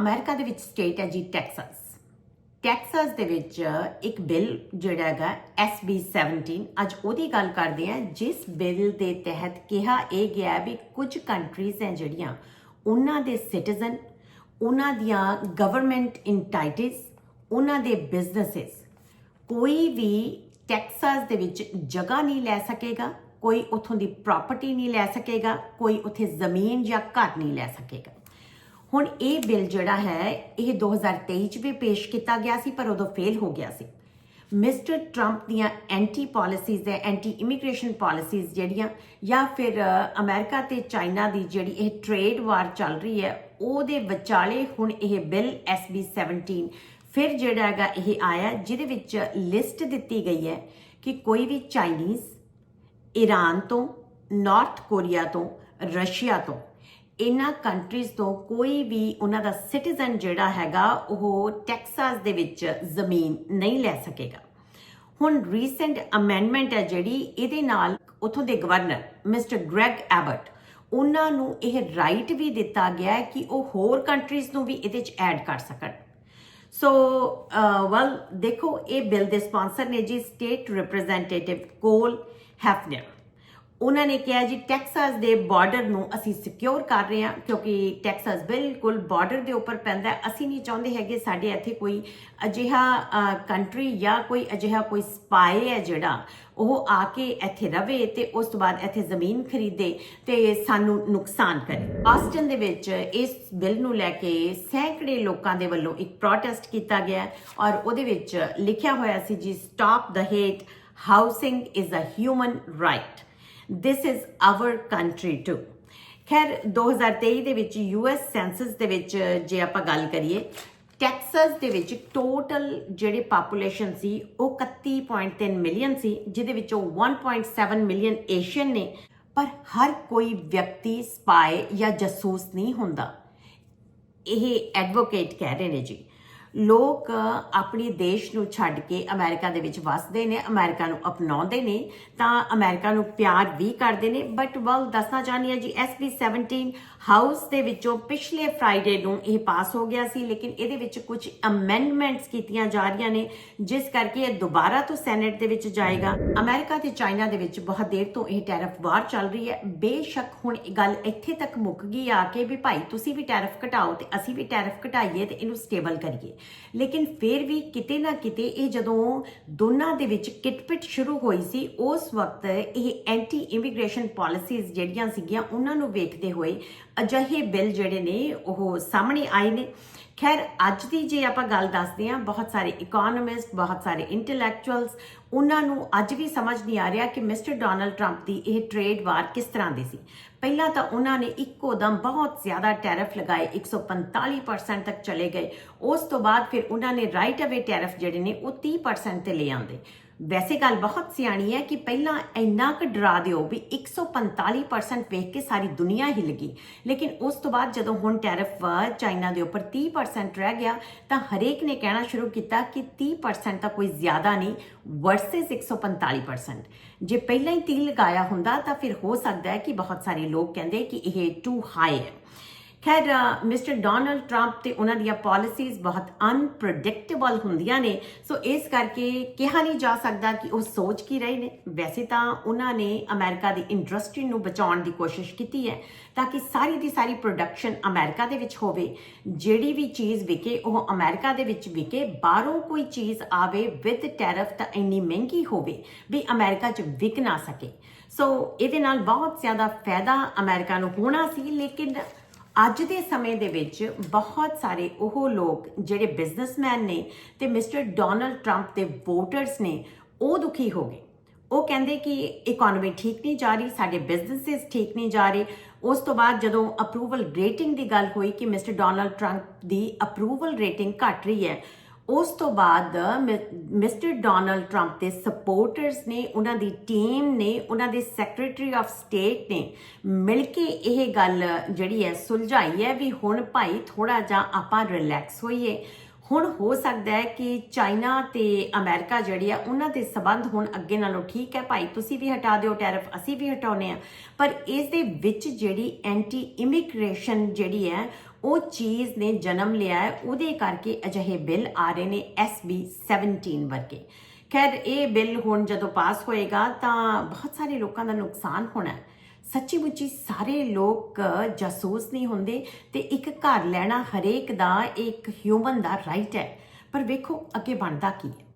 America ਦੇ ਵਿੱਚ state ਹੈ ਜੀ ਟੈਕਸਸ। ਟੈਕਸਸ ਦੇ ਵਿੱਚ ਇੱਕ ਬਿੱਲ ਜਿਹੜਾ ਹੈਗਾ SB 17 ਅੱਜ ਉਹਦੀ ਗੱਲ ਕਰਦੇ ਹਾਂ, ਜਿਸ ਬਿੱਲ ਦੇ ਤਹਿਤ ਕਿਹਾ ਇਹ ਗਿਆ ਵੀ ਕੁਝ ਕੰਟਰੀਜ਼ ਹੈ ਜਿਹੜੀਆਂ ਉਹਨਾਂ ਦੇ ਸਿਟੀਜ਼ਨ ਉਹਨਾਂ ਦੀਆਂ ਗਵਰਨਮੈਂਟ ਇੰਟਾਈਟੀਜ਼ ਉਹਨਾਂ ਦੇ ਬਿਜ਼ਨੈਸਸ ਕੋਈ ਵੀ ਟੈਕਸਸ ਦੇ ਵਿੱਚ ਜਗ੍ਹਾ ਨਹੀਂ ਲੈ ਸਕੇਗਾ, ਕੋਈ ਉਥੋਂ ਦੀ ਪ੍ਰਾਪਰਟੀ ਨਹੀਂ ਲੈ ਸਕੇਗਾ, ਕੋਈ ਉਥੇ ਜ਼ਮੀਨ ਜਾਂ ਘਰ ਨਹੀਂ ਲੈ ਸਕੇਗਾ। ਹੁਣ ਇਹ ਬਿੱਲ ਜਿਹੜਾ ਹੈ ਇਹ 2023 ਚ ਵੀ ਪੇਸ਼ ਕੀਤਾ ਗਿਆ ਸੀ ਪਰ ਉਦੋਂ ਫੇਲ ਹੋ ਗਿਆ ਸੀ। ਮਿਸਟਰ ਟਰੰਪ ਦੀਆਂ ਐਂਟੀ ਪਾਲਿਸੀਜ਼ ਹੈ ਐਂਟੀ ਇਮੀਗ੍ਰੇਸ਼ਨ ਪਾਲਿਸੀਜ਼ ਜਿਹੜੀਆਂ ਜਾਂ ਫਿਰ ਅ, ਅਮਰੀਕਾ ਤੇ ਚਾਈਨਾ ਦੀ ਜਿਹੜੀ ਇਹ ਟ੍ਰੇਡ ਵਾਰ ਚੱਲ ਰਹੀ ਹੈ ਉਹਦੇ ਵਿਚਾਲੇ ਹੁਣ ਇਹ ਬਿੱਲ SB 17 ਫਿਰ ਜਿਹੜਾ ਹੈਗਾ ਇਹ ਆਇਆ ਜਿਹਦੇ ਵਿੱਚ ਲਿਸਟ ਦਿੱਤੀ ਗਈ ਹੈ ਕਿ ਕੋਈ ਵੀ ਚਾਈਨੀਜ਼ ਈਰਾਨ ਤੋਂ ਨਾਰਥ ਕੋਰੀਆ ਤੋਂ ਰਸ਼ੀਆ ਤੋਂ ਇਹਨਾਂ ਕੰਟਰੀਜ਼ ਤੋਂ ਕੋਈ ਵੀ ਉਹਨਾਂ ਦਾ ਸਿਟੀਜ਼ਨ ਜਿਹੜਾ ਹੈਗਾ, ਉਹ ਟੈਕਸਾਸ ਦੇ ਵਿੱਚ ਜ਼ਮੀਨ ਨਹੀਂ ਲੈ ਸਕੇਗਾ। ਹੁਣ ਰੀਸੈਂਟ ਅਮੈਂਡਮੈਂਟ ਹੈ ਜਿਹੜੀ, ਇਹਦੇ ਨਾਲ ਉਥੋਂ ਦੇ ਗਵਰਨਰ ਮਿਸਟਰ ਗ੍ਰੈਗ ਐਬਟ ਉਹਨਾਂ ਨੂੰ ਇਹ ਰਾਈਟ ਵੀ ਦਿੱਤਾ ਗਿਆ ਹੈ ਕਿ ਉਹ ਹੋਰ ਕੰਟਰੀਜ਼ ਨੂੰ ਵੀ ਇਹਦੇ ਚ ਐਡ ਕਰ ਸਕਣ। ਸੋ ਵੈਲ ਦੇਖੋ, ਇਹ ਬਿੱਲ ਦੇ ਸਪਾਂਸਰ ਨੇ ਜੀ ਸਟੇਟ ਰਿਪਰੈਜ਼ੈਂਟੇਟਿਵ ਕੋਲ ਹੈਫਨਰ ਉਹਨਾਂ ਨੇ ਕਿਹਾ ਜੀ ਟੈਕਸਾਸ ਦੇ ਬਾਰਡਰ ਨੂੰ ਅਸੀਂ ਸਿਕਿਉਰ ਕਰ ਰਹੇ ਹਾਂ, ਕਿਉਂਕਿ ਟੈਕਸਾਸ ਬਿਲਕੁਲ ਬਾਰਡਰ ਦੇ ਉੱਪਰ ਪੈਂਦਾ ਅਸੀਂ ਨਹੀਂ ਚਾਹੁੰਦੇ ਹੈਗੇ ਸਾਡੇ ਇੱਥੇ ਕੋਈ ਅਜਿਹਾ ਕੰਟਰੀ ਜਾਂ ਕੋਈ ਅਜਿਹਾ ਕੋਈ ਸਪਾਈ ਹੈ ਜਿਹੜਾ, ਉਹ ਆ ਕੇ ਇੱਥੇ ਰਵੇ ਤੇ ਉਸ ਤੋਂ ਬਾਅਦ ਇੱਥੇ ਜ਼ਮੀਨ ਖਰੀਦੇ ਤੇ ਸਾਨੂੰ ਨੁਕਸਾਨ ਕਰੇ। ਆਸਟਨ ਦੇ ਵਿੱਚ ਇਸ ਬਿੱਲ ਨੂੰ ਲੈ ਕੇ ਸੈਂਕੜੇ ਲੋਕਾਂ ਦੇ ਵੱਲੋਂ ਇੱਕ ਪ੍ਰੋਟੈਸਟ ਕੀਤਾ ਗਿਆ ਔਰ ਉਹਦੇ ਵਿੱਚ ਲਿਖਿਆ ਹੋਇਆ ਸੀ ਜੀ stop the hate housing is a human right this is our country too. ਖੈਰ 2023 ਦੇ ਵਿੱਚ ਯੂਐਸ ਸੈਂਸਸ ਦੇ ਵਿੱਚ ਜੇ ਆਪਾਂ ਗੱਲ ਕਰੀਏ ਟੈਕਸਸ ਦੇ ਵਿੱਚ ਟੋਟਲ ਜਿਹੜੇ ਪਾਪੂਲੇਸ਼ਨ ਸੀ, ਉਹ 31.3 ਮਿਲੀਅਨ ਸੀ, ਜਿਹਦੇ ਵਿੱਚੋਂ 1.7 ਮਿਲੀਅਨ ਏਸ਼ੀਅਨ ਨੇ। ਪਰ ਹਰ ਕੋਈ ਵਿਅਕਤੀ ਸਪਾਈ ਜਾਂ ਜਾਸੂਸ ਨਹੀਂ ਹੁੰਦਾ। ਇਹ ਐਡਵੋਕੇਟ ਕਹਿ ਰਹੇ ਨੇ ਜੀ। ਲੋਕ ਆਪਣੀ ਦੇਸ਼ ਨੂੰ ਛੱਡ ਕੇ ਅਮਰੀਕਾ ਦੇ ਵਿੱਚ ਵਸਦੇ ਨੇ, ਅਮਰੀਕਾ ਨੂੰ ਅਪਣਾਉਂਦੇ ਨੇ, ਤਾਂ ਅਮਰੀਕਾ ਨੂੰ ਪਿਆਰ ਵੀ ਕਰਦੇ ਨੇ। ਬਟ ਵਲ ਦੱਸਣਾ ਚਾਹਨੀ ਹੈ ਜੀ SB 17 ਹਾਊਸ ਦੇ ਵਿੱਚੋਂ ਪਿਛਲੇ ਫਰਾਈਡੇ ਨੂੰ ਇਹ ਪਾਸ ਹੋ ਗਿਆ ਸੀ, ਲੇਕਿਨ ਇਹਦੇ ਵਿੱਚ ਕੁਝ ਅਮੈਂਡਮੈਂਟਸ ਕੀਤੀਆਂ ਜਾ ਰਹੀਆਂ ਨੇ, ਜਿਸ ਕਰਕੇ ਇਹ ਦੁਬਾਰਾ ਤੋਂ ਸੈਨੇਟ ਦੇ ਵਿੱਚ ਜਾਏਗਾ। ਅਮਰੀਕਾ ਤੇ ਚਾਈਨਾ ਦੇ ਵਿੱਚ ਬਹੁਤ ਦੇਰ ਤੋਂ ਇਹ ਟੈਰਫ ਵਾਰ ਚੱਲ ਰਹੀ ਹੈ। ਬੇਸ਼ੱਕ ਹੁਣ ਇਹ ਗੱਲ ਇੱਥੇ ਤੱਕ ਮੁੱਕ ਗਈ ਆ ਕੇ ਵੀ ਭਾਈ, ਤੁਸੀਂ ਵੀ ਟੈਰਫ ਘਟਾਓ ਤੇ ਅਸੀਂ ਵੀ ਟੈਰਫ ਘਟਾਈਏ ਤੇ ਇਹਨੂੰ ਸਟੇਬਲ ਕਰੀਏ। ਲੇਕਿਨ ਫਿਰ ਵੀ ਕਿਤੇ ਨਾ ਕਿਤੇ ਇਹ ਜਦੋਂ ਦੋਨਾਂ ਦੇ ਵਿੱਚ ਕਿਟਪਿਟ ਸ਼ੁਰੂ ਹੋਈ ਸੀ, ਉਸ ਵਕਤ ਇਹ ਐਂਟੀ ਇਮੀਗ੍ਰੇਸ਼ਨ ਪਾਲਿਸੀਜ਼ ਜਿਹੜੀਆਂ ਸੀਗੀਆਂ, ਉਹਨਾਂ ਨੂੰ ਵੇਖਦੇ ਹੋਏ ਅਜਿਹੇ ਬਿੱਲ ਜਿਹੜੇ ਨੇ ਉਹ ਸਾਹਮਣੇ ਆਏ ਨੇ। ਖੈਰ, ਅੱਜ ਦੀ ਜੇ ਆਪਾਂ ਗੱਲ ਦੱਸਦੇ ਹਾਂ, ਬਹੁਤ ਸਾਰੇ ਇਕਨੋਮਿਸਟ ਬਹੁਤ ਸਾਰੇ ਇੰਟੈਲੈਕਚੁਅਲਸ ਉਹਨਾਂ ਨੂੰ ਅੱਜ ਵੀ ਸਮਝ ਨਹੀਂ ਆ ਰਿਹਾ ਕਿ ਮਿਸਟਰ ਡੋਨਲਡ ਟਰੰਪ ਦੀ ਇਹ ਟ੍ਰੇਡ ਵਾਰ ਕਿਸ ਤਰ੍ਹਾਂ ਦੀ ਸੀ। ਪਹਿਲਾਂ ਤਾਂ ਉਹਨਾਂ ਨੇ ਇੱਕੋ ਦਮ ਬਹੁਤ ਜ਼ਿਆਦਾ ਟੈਰਿਫ ਲਗਾਏ 145% ਤੱਕ ਚਲੇ ਗਏ। ਉਸ ਤੋਂ ਬਾਅਦ ਫਿਰ ਉਹਨਾਂ ਨੇ ਰਾਈਟ ਅਵੇ ਟੈਰਿਫ ਜਿਹੜੇ ਨੇ, ਉਹ 30% ਤੇ ਲੈ ਆਂਦੇ ਵੈਸੇ ਗੱਲ ਬਹੁਤ ਸਿਆਣੀ ਹੈ ਕਿ ਪਹਿਲਾਂ ਇੰਨਾ ਕੁ ਡਰਾ ਦਿਓ ਵੀ 145% ਵੇਖ ਕੇ ਸਾਰੀ ਦੁਨੀਆ ਹਿੱਲ ਗਈ। ਲੇਕਿਨ ਉਸ ਤੋਂ ਬਾਅਦ ਜਦੋਂ ਹੁਣ ਟੈਰਿਫ ਚਾਈਨਾ ਦੇ ਉੱਪਰ 30% ਰਹਿ ਗਿਆ, ਤਾਂ ਹਰੇਕ ਨੇ ਕਹਿਣਾ ਸ਼ੁਰੂ ਕੀਤਾ ਕਿ 30% ਤਾਂ ਕੋਈ ਜ਼ਿਆਦਾ ਨਹੀਂ ਵਰਸਸ 145% ਜੇ ਪਹਿਲਾਂ ਹੀ 30 ਲਗਾਇਆ ਹੁੰਦਾ ਤਾਂ ਫਿਰ ਹੋ ਸਕਦਾ ਹੈ ਕਿ ਬਹੁਤ ਸਾਰੇ ਲੋਕ ਕਹਿੰਦੇ ਕਿ ਇਹ ਟੂ ਹਾਈ ਹੈ। ਖੈਰ ਮਿਸਟਰ ਡੋਨਲਡ ਟਰੰਪ ਤੇ ਉਹਨਾਂ ਦੀਆਂ ਪਾਲਿਸੀਜ਼ ਬਹੁਤ ਅਨਪ੍ਰੈਡਿਕਟੇਬਲ ਹੁੰਦੀਆਂ ਨੇ। ਸੋ ਇਸ ਕਰਕੇ ਕਿਹਾ ਨਹੀਂ ਜਾ ਸਕਦਾ ਕਿ ਉਹ ਸੋਚ ਕੀ ਰਹੇ ਨੇ। ਵੈਸੇ ਤਾਂ ਉਹਨਾਂ ਨੇ ਅਮਰੀਕਾ ਦੀ ਇੰਡਸਟਰੀ ਨੂੰ ਬਚਾਉਣ ਦੀ ਕੋਸ਼ਿਸ਼ ਕੀਤੀ ਹੈ ਤਾਂ ਕਿ ਸਾਰੀ ਦੀ ਸਾਰੀ ਪ੍ਰੋਡਕਸ਼ਨ ਅਮਰੀਕਾ ਦੇ ਵਿੱਚ ਹੋਵੇ। ਜਿਹੜੀ ਵੀ ਚੀਜ਼ ਵਿਕੇ, ਉਹ ਅਮਰੀਕਾ ਦੇ ਵਿੱਚ ਵਿਕੇ, ਬਾਹਰੋਂ ਕੋਈ ਚੀਜ਼ ਆਵੇ ਵਿਦ ਟੈਰਫ ਤਾਂ ਇੰਨੀ ਮਹਿੰਗੀ ਹੋਵੇ ਵੀ ਅਮਰੀਕਾ 'ਚ ਵਿਕ ਨਾ ਸਕੇ। ਸੋ ਇਹਦੇ ਨਾਲ ਬਹੁਤ ਜ਼ਿਆਦਾ ਫਾਇਦਾ ਅਮਰੀਕਾ ਨੂੰ ਹੋਣਾ ਸੀ, ਲੇਕਿਨ ਅੱਜ ਦੇ ਸਮੇਂ ਦੇ ਵਿੱਚ ਬਹੁਤ ਸਾਰੇ ਉਹ ਲੋਕ ਜਿਹੜੇ ਬਿਜ਼ਨਸਮੈਨ ਨੇ ਤੇ ਮਿਸਟਰ ਡੋਨਲਡ ਟਰੰਪ ਦੇ ਵੋਟਰਸ ਨੇ, ਉਹ ਦੁਖੀ ਹੋ ਗਏ। ਉਹ ਕਹਿੰਦੇ ਕਿ ਇਕਨੋਮੀ ਠੀਕ ਨਹੀਂ ਜਾ ਰਹੀ, ਸਾਡੇ ਬਿਜ਼ਨੈਸਸ ਠੀਕ ਨਹੀਂ ਜਾ ਰਹੇ। ਉਸ ਤੋਂ ਬਾਅਦ ਜਦੋਂ ਅਪਰੂਵਲ ਰੇਟਿੰਗ ਦੀ ਗੱਲ ਹੋਈ ਕਿ ਮਿਸਟਰ ਡੋਨਲਡ ਟਰੰਪ ਦੀ ਅਪਰੂਵਲ ਰੇਟਿੰਗ ਘਟ ਰਹੀ ਹੈ ਉਸ ਤੋਂ ਬਾਅਦ ਮਿਸਟਰ ਡੋਨਲਡ ਟਰੰਪ ਦੇ ਸਪੋਰਟਰਸ ਨੇ, ਉਹਨਾਂ ਦੀ ਟੀਮ ਨੇ, ਉਹਨਾਂ ਦੇ ਸੈਕਟਰੀ ਆਫ ਸਟੇਟ ਨੇ ਮਿਲ ਕੇ ਇਹ ਗੱਲ ਜਿਹੜੀ ਹੈ ਸੁਲਝਾਈ ਹੈ ਵੀ ਹੁਣ ਭਾਈ ਥੋੜਾ ਜਿਹਾ ਆਪਾਂ ਰਿਲੈਕਸ ਹੋਈਏ। ਹੁਣ ਹੋ ਸਕਦਾ ਹੈ ਕਿ ਚਾਈਨਾ ਤੇ ਅਮਰੀਕਾ ਜਿਹੜੀ ਆ, ਉਹਨਾਂ ਦੇ ਸਬੰਧ ਹੁਣ ਅੱਗੇ ਨਾਲੋਂ ਠੀਕ ਹੈ। ਭਾਈ, ਤੁਸੀਂ ਵੀ ਹਟਾ ਦਿਓ ਟੈਰਿਫ, ਅਸੀਂ ਵੀ ਹਟਾਉਨੇ ਆ ਪਰ ਇਸ ਦੇ ਵਿੱਚ ਜਿਹੜੀ ਐਂਟੀ ਇਮੀਗ੍ਰੇਸ਼ਨ ਜਿਹੜੀ ਹੈ ਉਹ ਚੀਜ਼ ਨੇ ਜਨਮ ਲਿਆ ਹੈ, ਉਹਦੇ ਕਰਕੇ ਅਜਿਹੇ ਬਿੱਲ ਆ ਰਹੇ ਨੇ SB 17 ਵਰਗੇ। ਖੈਰ, ਇਹ ਬਿੱਲ ਹੁਣ ਜਦੋਂ ਪਾਸ ਹੋਏਗਾ ਤਾਂ ਬਹੁਤ ਸਾਰੇ ਲੋਕਾਂ ਦਾ ਨੁਕਸਾਨ ਹੋਣਾ ਹੈ। ਸੱਚੀ ਮੁੱਚੀ ਸਾਰੇ ਲੋਕ ਜਾਸੂਸ ਨਹੀਂ ਹੁੰਦੇ ਤੇ ਇੱਕ ਘਰ ਲੈਣਾ ਹਰੇਕ ਦਾ ਇੱਕ ਹਿਊਮਨ ਦਾ ਰਾਈਟ ਹੈ। ਪਰ ਵੇਖੋ ਅੱਗੇ ਬਣਦਾ ਕੀ ਹੈ।